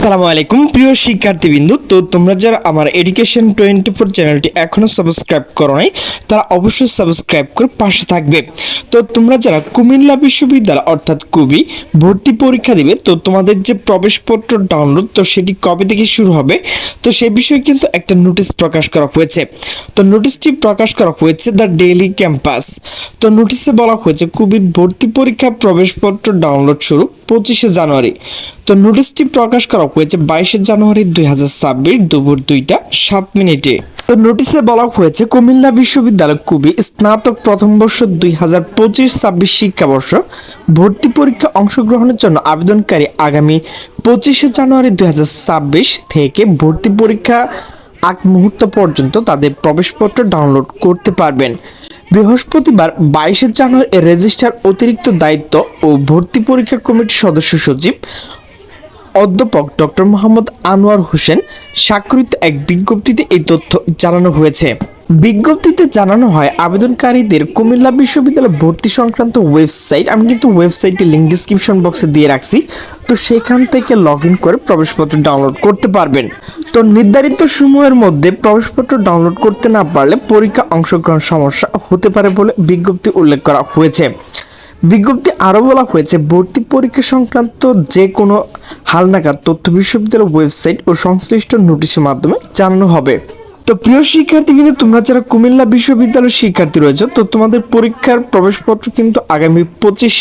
আসসালামু আলাইকুম, প্রিয় শিক্ষার্থীবৃন্দু। তো তোমরা যারা আমার এডুকেশন টোয়েন্টি ফোর চ্যানেলটি এখনও সাবস্ক্রাইব করো নাই, তারা অবশ্যই সাবস্ক্রাইব করে পাশে থাকবে। তো তোমরা যারা কুমিল্লা বিশ্ববিদ্যালয়, অর্থাৎ কুবি, ভর্তি পরীক্ষা দিবে, তো তোমাদের যে প্রবেশপত্র ডাউনলোড তো সেটি কবে থেকে শুরু হবে? তো সে বিষয়ে কিন্তু একটা নোটিশ প্রকাশ করা হয়েছে। তো নোটিশটি প্রকাশ করা হয়েছে দ্য ডেইলি ক্যাম্পাস তো নোটিশে বলা হয়েছে কুবির ভর্তি পরীক্ষা প্রবেশপত্র ডাউনলোড শুরু পঁচিশে জানুয়ারি। তো নোটিশটি প্রকাশ করা হয়েছে বাইশে জানুয়ারি দুই হাজার ছাব্বিশ দুপুর দুইটা সাত মিনিটে। তো নোটিশে বলা হয়েছে, কুমিল্লা বিশ্ববিদ্যালয় কুবি স্নাতক প্রথম বর্ষ দুই হাজার পঁচিশ ছাব্বিশ শিক্ষাবর্ষ ভর্তি পরীক্ষা অংশগ্রহণের জন্য আবেদনকারী আগামী পঁচিশে জানুয়ারি দুই হাজার ছাব্বিশ থেকে ভর্তি পরীক্ষা আগ মুহূর্ত পর্যন্ত তাদের প্রবেশপত্র ডাউনলোড করতে পারবেন। বৃহস্পতিবার বাইশে জানুয়ারি রেজিস্ট্রার অতিরিক্ত দায়িত্ব ও ভর্তি পরীক্ষা কমিটির সদস্য সচিব অধ্যাপক ডক্টর মোহাম্মদ আনোয়ার হোসেন স্বাক্ষরিত এক বিজ্ঞপ্তিতে এই তথ্য জানানো হয়েছে। বিজ্ঞপ্তিতে জানানো হয়, আবেদনকারীদের কুমিল্লা বিশ্ববিদ্যালয় ভর্তি সংক্রান্ত ওয়েবসাইট, আমি কিন্তু ওয়েবসাইটটি লিঙ্ক ডিসক্রিপশন বক্সে দিয়ে রাখছি, তো সেখান থেকে লগ ইন করে প্রবেশপত্র ডাউনলোড করতে পারবেন। তো নির্ধারিত সময়ের মধ্যে প্রবেশপত্র ডাউনলোড করতে না পারলে পরীক্ষা অংশগ্রহণ সমস্যা হতে পারে বলে বিজ্ঞপ্তি উল্লেখ করা হয়েছে। বিজ্ঞপ্তি আরও বলা হয়েছে, ভর্তি পরীক্ষা সংক্রান্ত যে কোনো হালনাগাদ তথ্য বিশ্ববিদ্যালয়ের ওয়েবসাইট ও সংশ্লিষ্ট নোটিশের মাধ্যমে জানানো হবে। তো প্রিয় শিক্ষার্থী, কিন্তু তোমরা যারা কুমিল্লা বিশ্ববিদ্যালয়ের শিক্ষার্থী রয়েছে, তো তোমাদের পরীক্ষার প্রবেশপত্র কিন্তু আগামী পঁচিশ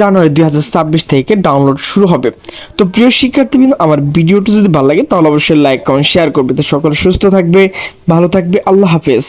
জানুয়ারি দুই হাজার ছাব্বিশ থেকে ডাউনলোড শুরু হবে। তো প্রিয় শিক্ষার্থী, কিন্তু আমার ভিডিওটি যদি ভালো লাগে, তাহলে অবশ্যই লাইক, কমেন্ট, শেয়ার করবে। তো সকলে সুস্থ থাকবে, ভালো থাকবে, আল্লাহ হাফেজ।